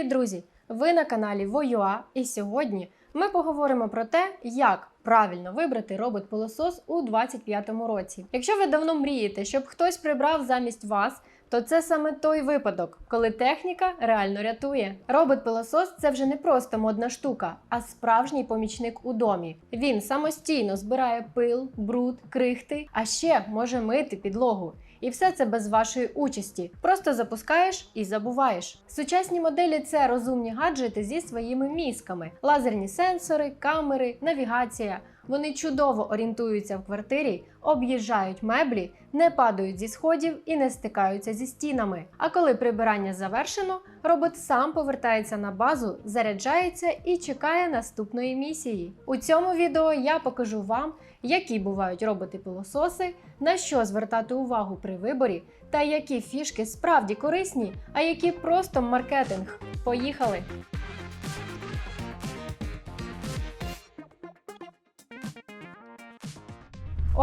Привіт, друзі! Ви на каналі Воюа, і сьогодні ми поговоримо про те, як правильно вибрати робот-пилосос у 2025 році. Якщо ви давно мрієте, щоб хтось прибрав замість вас, то це саме той випадок, коли техніка реально рятує. Робот-пилосос це вже не просто модна штука, а справжній помічник у домі. Він самостійно збирає пил, бруд, крихти, а ще може мити підлогу. І все це без вашої участі. Просто запускаєш і забуваєш. Сучасні моделі це розумні гаджети зі своїми мізками, лазерні сенсори, камери, навігація. Вони чудово орієнтуються в квартирі, об'їжджають меблі, не падають зі сходів і не стикаються зі стінами. А коли прибирання завершено, робот сам повертається на базу, заряджається і чекає наступної місії. У цьому відео я покажу вам, які бувають роботи-пилососи, на що звертати увагу при виборі, та які фішки справді корисні, а які просто маркетинг. Поїхали!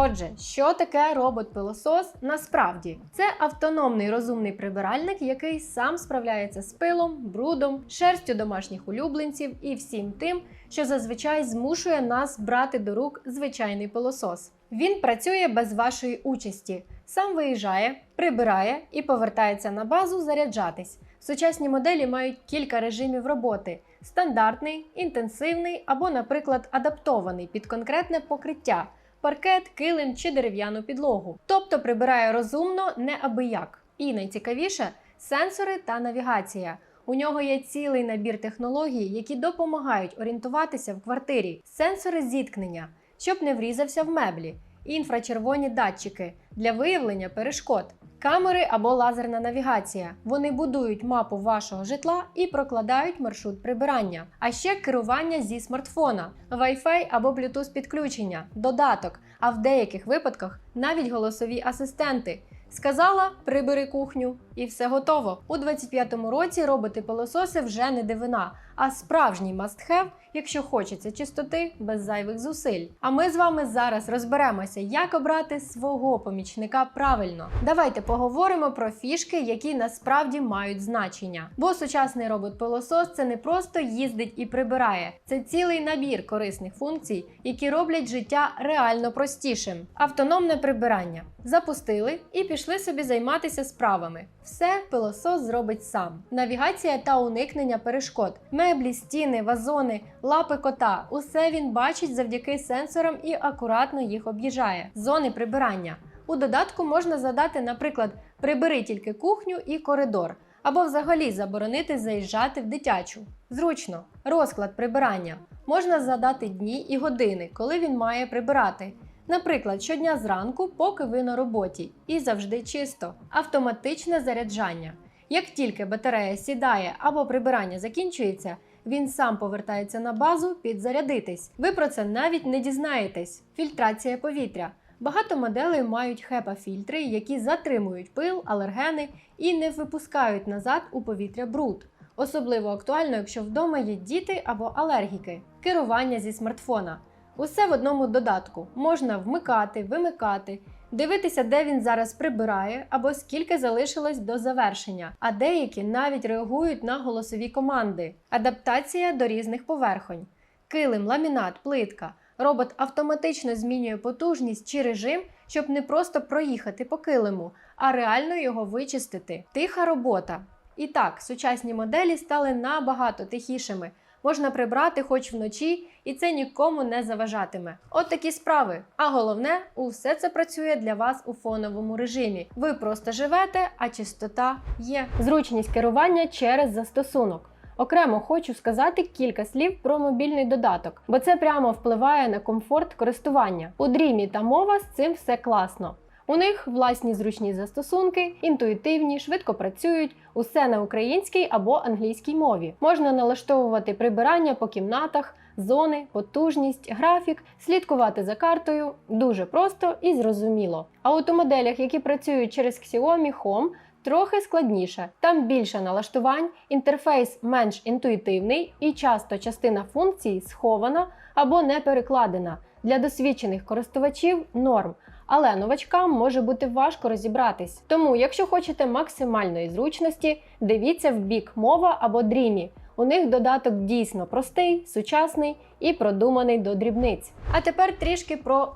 Отже, що таке робот-пилосос насправді? Це автономний розумний прибиральник, який сам справляється з пилом, брудом, шерстю домашніх улюбленців і всім тим, що зазвичай змушує нас брати до рук звичайний пилосос. Він працює без вашої участі, сам виїжджає, прибирає і повертається на базу заряджатись. Сучасні моделі мають кілька режимів роботи: стандартний, інтенсивний або, наприклад, адаптований під конкретне покриття паркет, килим чи дерев'яну підлогу. Тобто прибирає розумно неабияк. І найцікавіше сенсори та навігація. У нього є цілий набір технологій, які допомагають орієнтуватися в квартирі, сенсори зіткнення, щоб не врізався в меблі, інфрачервоні датчики для виявлення перешкод. Камери або лазерна навігація. Вони будують мапу вашого житла і прокладають маршрут прибирання. А ще керування зі смартфона, Wi-Fi або Bluetooth підключення, додаток, а в деяких випадках навіть голосові асистенти. Сказала, прибери кухню, і все готово. У 25-му році роботи-пилососи вже не дивина, а справжній must-have, якщо хочеться чистоти без зайвих зусиль. А ми з вами зараз розберемося, як обрати свого помічника правильно. Давайте поговоримо про фішки, які насправді мають значення. Бо сучасний робот-пилосос це не просто їздить і прибирає, це цілий набір корисних функцій, які роблять життя реально простішим. Автономне прибирання. Запустили і пішли собі займатися справами. Все пилосос зробить сам. Навігація та уникнення перешкод, меблі, стіни, вазони, лапи кота. Усе він бачить завдяки сенсорам і акуратно їх об'їжджає. Зони прибирання. У додатку можна задати, наприклад, прибери тільки кухню і коридор, або взагалі заборонити заїжджати в дитячу. Зручно, розклад прибирання. Можна задати дні і години, коли він має прибирати. Наприклад, щодня зранку, поки ви на роботі, і завжди чисто. Автоматичне заряджання. Як тільки батарея сідає або прибирання закінчується, він сам повертається на базу підзарядитись. Ви про це навіть не дізнаєтесь. Фільтрація повітря. Багато моделей мають хепа-фільтри, які затримують пил, алергени і не випускають назад у повітря бруд. Особливо актуально, якщо вдома є діти або алергіки. Керування зі смартфона. Усе в одному додатку. Можна вмикати, вимикати, дивитися, де він зараз прибирає, або скільки залишилось до завершення. А деякі навіть реагують на голосові команди. Адаптація до різних поверхонь. Килим, ламінат, плитка. Робот автоматично змінює потужність чи режим, щоб не просто проїхати по килиму, а реально його вичистити. Тиха робота. І так, сучасні моделі стали набагато тихішими. Можна прибрати хоч вночі, і це нікому не заважатиме. От такі справи. А головне, усе це працює для вас у фоновому режимі. Ви просто живете, а чистота є. Зручність керування через застосунок. Окремо хочу сказати кілька слів про мобільний додаток, бо це прямо впливає на комфорт користування. У Dreamy та мова з цим все класно. У них власні зручні застосунки, інтуїтивні, швидко працюють, усе на українській або англійській мові. Можна налаштовувати прибирання по кімнатах, зони, потужність, графік, слідкувати за картою дуже просто і зрозуміло. А от у моделях, які працюють через Xiaomi Home, трохи складніше. Там більше налаштувань, інтерфейс менш інтуїтивний і часто частина функцій схована або не перекладена. Для досвідчених користувачів норм. Але новачкам може бути важко розібратись. Тому, якщо хочете максимальної зручності, дивіться в бік мова або дрімі. У них додаток дійсно простий, сучасний і продуманий до дрібниць. А тепер трішки про.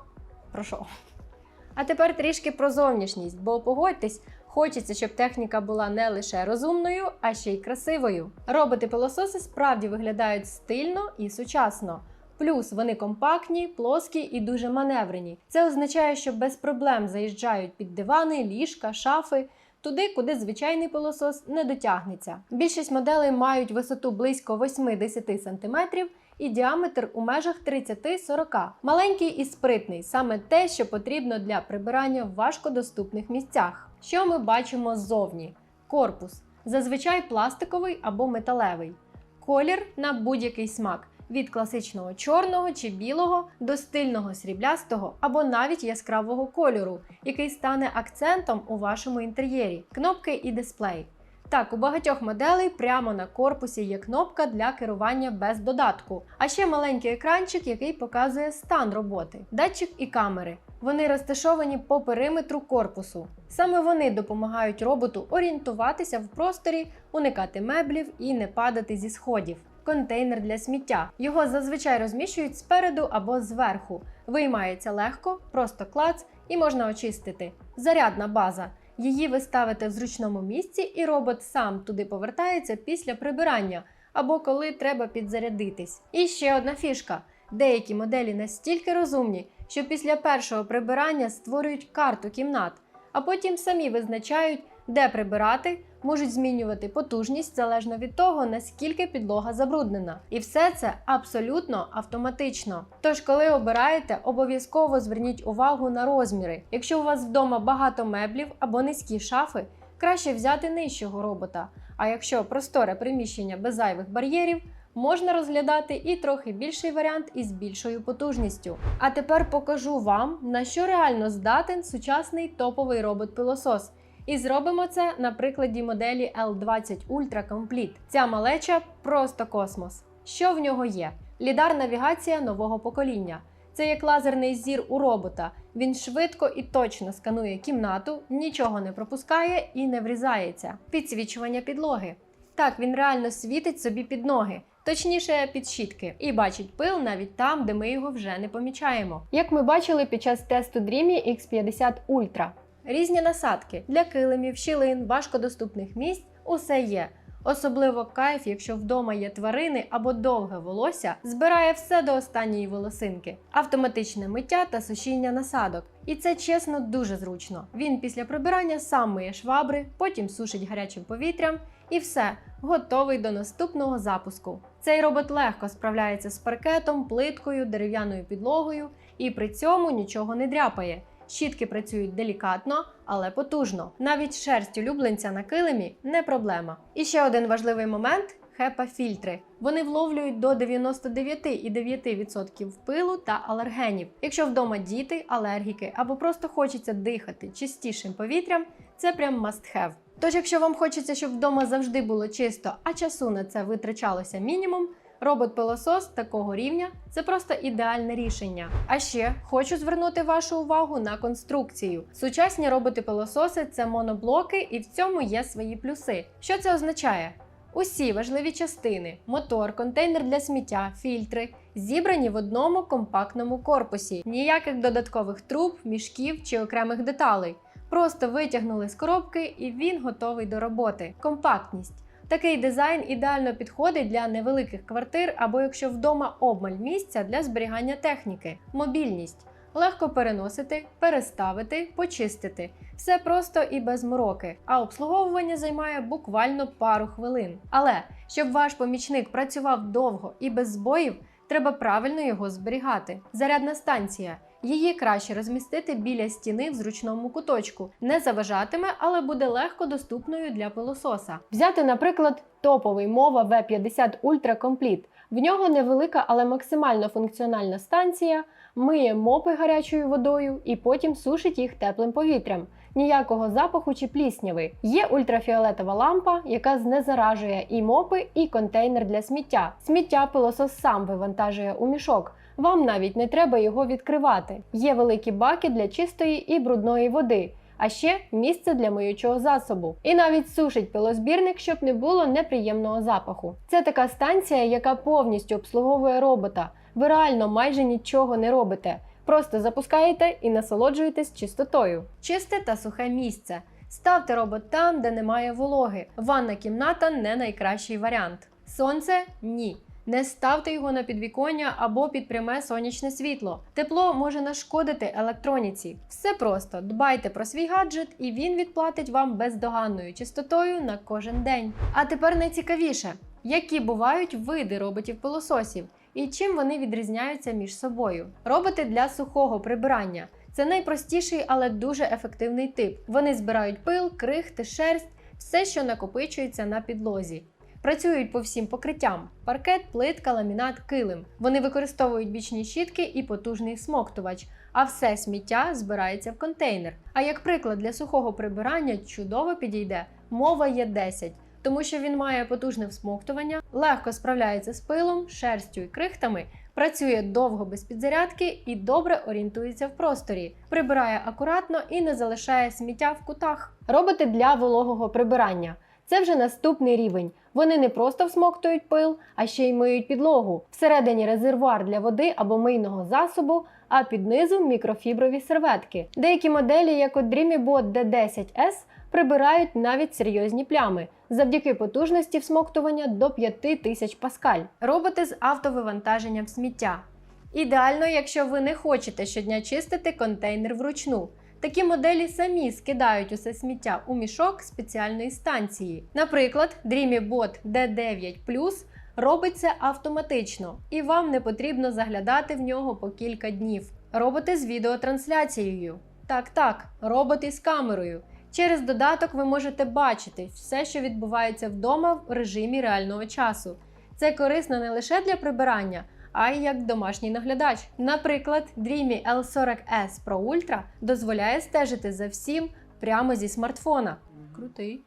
Про що? А тепер трішки про зовнішність, бо погодьтесь, хочеться, щоб техніка була не лише розумною, а ще й красивою. Роботи-пилососи справді виглядають стильно і сучасно. Плюс вони компактні, плоскі і дуже маневрені. Це означає, що без проблем заїжджають під дивани, ліжка, шафи. Туди, куди звичайний пилосос не дотягнеться. Більшість моделей мають висоту близько 8-10 см і діаметр у межах 30-40. Маленький і спритний саме те, що потрібно для прибирання в важкодоступних місцях. Що ми бачимо ззовні? Корпус зазвичай пластиковий або металевий. Колір на будь-який смак. Від класичного чорного чи білого до стильного сріблястого або навіть яскравого кольору, який стане акцентом у вашому інтер'єрі, кнопки і дисплей. Так, у багатьох моделей прямо на корпусі є кнопка для керування без додатку, а ще маленький екранчик, який показує стан роботи, датчик і камери. Вони розташовані по периметру корпусу. Саме вони допомагають роботу орієнтуватися в просторі, уникати меблів і не падати зі сходів. Контейнер для сміття. Його зазвичай розміщують спереду або зверху. Виймається легко, просто клац і можна очистити. Зарядна база. Її ви ставите в зручному місці, і робот сам туди повертається після прибирання або коли треба підзарядитись. І ще одна фішка: деякі моделі настільки розумні, що після першого прибирання створюють карту кімнат, а потім самі визначають, де прибирати, можуть змінювати потужність залежно від того, наскільки підлога забруднена. І все це абсолютно автоматично. Тож, коли обираєте, обов'язково зверніть увагу на розміри. Якщо у вас вдома багато меблів або низькі шафи, краще взяти нижчого робота. А якщо просторе приміщення без зайвих бар'єрів, можна розглядати і трохи більший варіант із більшою потужністю. А тепер покажу вам, на що реально здатен сучасний топовий робот-пилосос. І зробимо це на прикладі моделі L20 Ultra Complete. Ця малеча просто космос. Що в нього є? Лідар навігація нового покоління. Це як лазерний зір у робота. Він швидко і точно сканує кімнату, нічого не пропускає і не врізається. Підсвічування підлоги. Так, він реально світить собі під ноги. Точніше, під щітки, і бачить пил навіть там, де ми його вже не помічаємо. Як ми бачили під час тесту Dreamy X50 Ultra. Різні насадки для килимів, щілин, важкодоступних місць усе є. Особливо кайф, якщо вдома є тварини або довге волосся, збирає все до останньої волосинки, автоматичне миття та сушіння насадок. І це чесно дуже зручно. Він після прибирання сам миє швабри, потім сушить гарячим повітрям і все, готовий до наступного запуску. Цей робот легко справляється з паркетом, плиткою, дерев'яною підлогою і при цьому нічого не дряпає. Щітки працюють делікатно, але потужно. Навіть шерсть улюбленця на килимі не проблема. І ще один важливий момент. HEPA-фільтри. Вони вловлюють до 99,9% пилу та алергенів. Якщо вдома діти, алергіки або просто хочеться дихати чистішим повітрям, це прям must have. Тож, якщо вам хочеться, щоб вдома завжди було чисто, а часу на це витрачалося мінімум, робот-пилосос такого рівня це просто ідеальне рішення. А ще хочу звернути вашу увагу на конструкцію. Сучасні роботи-пилососи це моноблоки, і в цьому є свої плюси. Що це означає? Усі важливі частини мотор, контейнер для сміття, фільтри зібрані в одному компактному корпусі, ніяких додаткових труб, мішків чи окремих деталей. Просто витягнули з коробки і він готовий до роботи. Компактність. Такий дизайн ідеально підходить для невеликих квартир або якщо вдома обмаль місця для зберігання техніки. Мобільність. Легко переносити, переставити, почистити. Все просто і без мороки. А обслуговування займає буквально пару хвилин. Але щоб ваш помічник працював довго і без збоїв, треба правильно його зберігати. Зарядна станція. Її краще розмістити біля стіни в зручному куточку. Не заважатиме, але буде легко доступною для пилососа. Взяти, наприклад, топовий мова V50 Ultra Complete. В нього невелика, але максимально функціональна станція, миє мопи гарячою водою і потім сушить їх теплим повітрям. Ніякого запаху чи плісняви. Є ультрафіолетова лампа, яка знезаражує і мопи, і контейнер для сміття. Сміття пилосос сам вивантажує у мішок. Вам навіть не треба його відкривати. Є великі баки для чистої і брудної води. А ще місце для миючого засобу. І навіть сушить пилозбірник, щоб не було неприємного запаху. Це така станція, яка повністю обслуговує робота. Ви реально майже нічого не робите. Просто запускаєте і насолоджуєтесь чистотою. Чисте та сухе місце. Ставте робот там, де немає вологи. Ванна кімната не найкращий варіант. Сонце ні. Не ставте його на підвіконня або під пряме сонячне світло. Тепло може нашкодити електроніці. Все просто дбайте про свій гаджет, і він відплатить вам бездоганною чистотою на кожен день. А тепер найцікавіше, які бувають види роботів-пилососів і чим вони відрізняються між собою. Роботи для сухого прибирання. Це найпростіший, але дуже ефективний тип. Вони збирають пил, крихти, шерсть, все, що накопичується на підлозі. Працюють по всім покриттям: паркет, плитка, ламінат, килим. Вони використовують бічні щітки і потужний смоктувач, а все сміття збирається в контейнер. А як приклад для сухого прибирання чудово підійде мова є 10 тому що він має потужне всмоктування, легко справляється з пилом, шерстю і крихтами, працює довго без підзарядки і добре орієнтується в просторі, прибирає акуратно і не залишає сміття в кутах. Роботи для вологого прибирання. Це вже наступний рівень. Вони не просто всмоктують пил, а ще й миють підлогу. Всередині резервуар для води або мийного засобу, а під низу мікрофіброві серветки. Деякі моделі, як от DreamyBot D10S, прибирають навіть серйозні плями завдяки потужності всмоктування до 5000 паскаль. Роботи з автовивантаженням сміття. Ідеально, якщо ви не хочете щодня чистити контейнер вручну. Такі моделі самі скидають усе сміття у мішок спеціальної станції. Наприклад, DreamyBot D9 Plus робить це автоматично, і вам не потрібно заглядати в нього по кілька днів. Роботи з відеотрансляцією. Так, так, роботи з камерою. Через додаток ви можете бачити все, що відбувається вдома в режимі реального часу. Це корисно не лише для прибирання, а й як домашній наглядач. Наприклад, Dreamy L40S Pro Ultra дозволяє стежити за всім прямо зі смартфона. Крутий.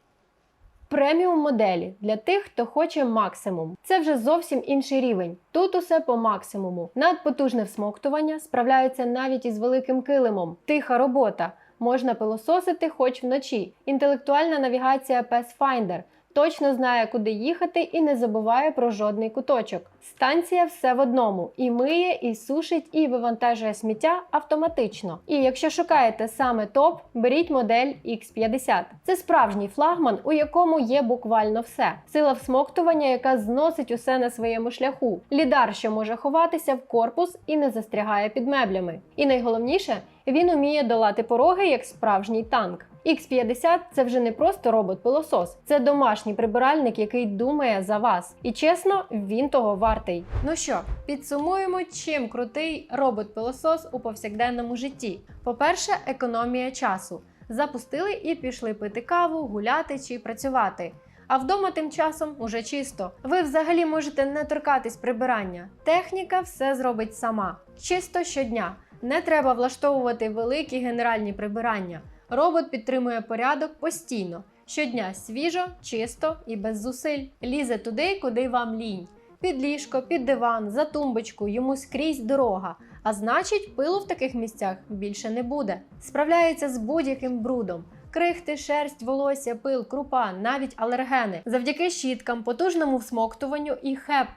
Преміум моделі для тих, хто хоче максимум. Це вже зовсім інший рівень. Тут усе по максимуму. Надпотужне всмоктування справляється навіть із великим килимом. Тиха робота. Можна пилососити хоч вночі. Інтелектуальна навігація Pathfinder точно знає, куди їхати і не забуває про жодний куточок. Станція все в одному і миє, і сушить, і вивантажує сміття автоматично. І якщо шукаєте саме топ, беріть модель X50. Це справжній флагман, у якому є буквально все. Сила всмоктування, яка зносить усе на своєму шляху. Лідар, що може ховатися в корпус і не застрягає під меблями. І найголовніше, він уміє долати пороги як справжній танк. X50 це вже не просто робот-пилосос, це домашній прибиральник, який думає за вас. І чесно, він того вартий. Ну що, підсумуємо, чим крутий робот-пилосос у повсякденному житті. По-перше, економія часу. Запустили і пішли пити каву, гуляти чи працювати. А вдома тим часом уже чисто. Ви взагалі можете не торкатись прибирання. Техніка все зробить сама. Чисто щодня. Не треба влаштовувати великі генеральні прибирання. Робот підтримує порядок постійно. Щодня свіжо, чисто і без зусиль. Лізе туди, куди вам лінь. Під ліжко, під диван, за тумбочку, йому скрізь дорога. А значить, пилу в таких місцях більше не буде. Справляється з будь-яким брудом. Крихти, шерсть, волосся, пил, крупа, навіть алергени. Завдяки щіткам, потужному всмоктуванню і хеп.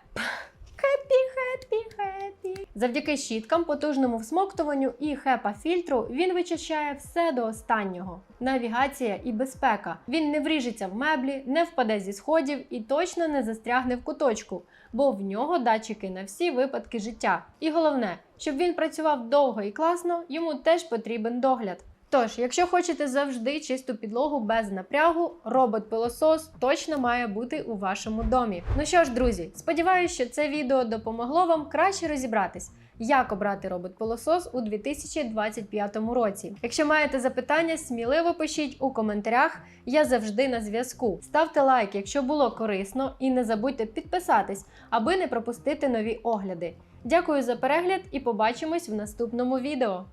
Хеппі, хеппі, хеппі. Завдяки щіткам, потужному всмоктуванню і хепа фільтру він вичищає все до останнього. Навігація і безпека. Він не вріжеться в меблі, не впаде зі сходів і точно не застрягне в куточку, бо в нього датчики на всі випадки життя. І головне, щоб він працював довго і класно, йому теж потрібен догляд. Тож, якщо хочете завжди чисту підлогу без напрягу, робот-пилосос точно має бути у вашому домі. Ну що ж, друзі, сподіваюся, що це відео допомогло вам краще розібратись, як обрати робот-пилосос у 2025 році. Якщо маєте запитання, сміливо пишіть у коментарях. Я завжди на зв'язку. Ставте лайк, якщо було корисно, і не забудьте підписатись, аби не пропустити нові огляди. Дякую за перегляд і побачимось в наступному відео.